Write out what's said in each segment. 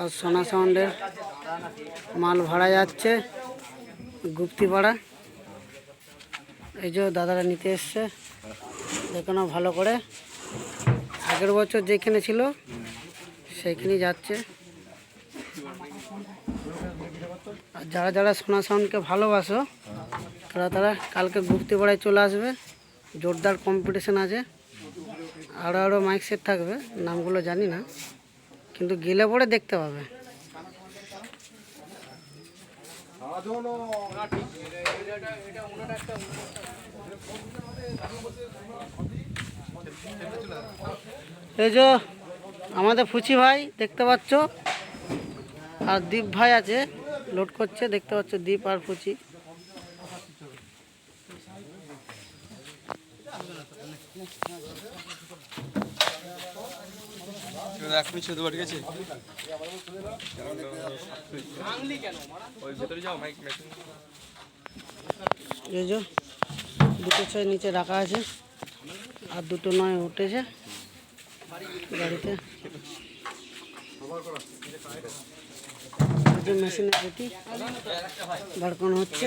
আর সোনা সাউন্ডের মাল ভাড়া যাচ্ছে গুপ্তিপাড়া। এই যে দাদারা নিতে এসছে, দেখে ভালো করে। আগের বছর যেখানে ছিল, সেইখানেই যাচ্ছে। আর যারা যারা সোনা সাউন্ডকে ভালোবাসো, তারা তারা কালকে গুপ্তিপাড়ায় চলে আসবে। জোরদার কম্পিটিশন আছে। আরও আরও মাইক সেট থাকবে, নামগুলো জানি না। কিন্তু গেলে পরে দেখতে পাবে। এই যে আমাদের ফুচি ভাই দেখতে পাচ্ছ, আর দীপ ভাই আছে, লোড করছে, দেখতে পাচ্ছ দীপ আর ফুচি। এক মিনিট শুধু এই যে, দুটো ছয় নিচে রাখা আছে, আর দুটো নয় উঠেছে গাড়িতে। মেশিনের পেটি ধড়কন হচ্ছে।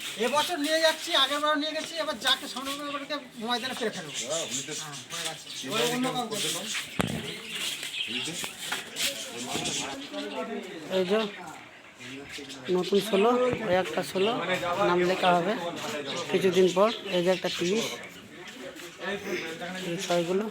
এবছর নিয়ে যাচ্ছি আগের বার নিয়ে গেছি এবার যাকে সামনে এবারকে ময়দানে ফেলে ফেলব। হ্যাঁ, দেবো। এই যে নতুন ষোলো ওই একটা ষোলো নাম লেখা হবে। কিছুদিন পর এই যে একটা তিরিশ ছয়গুলো।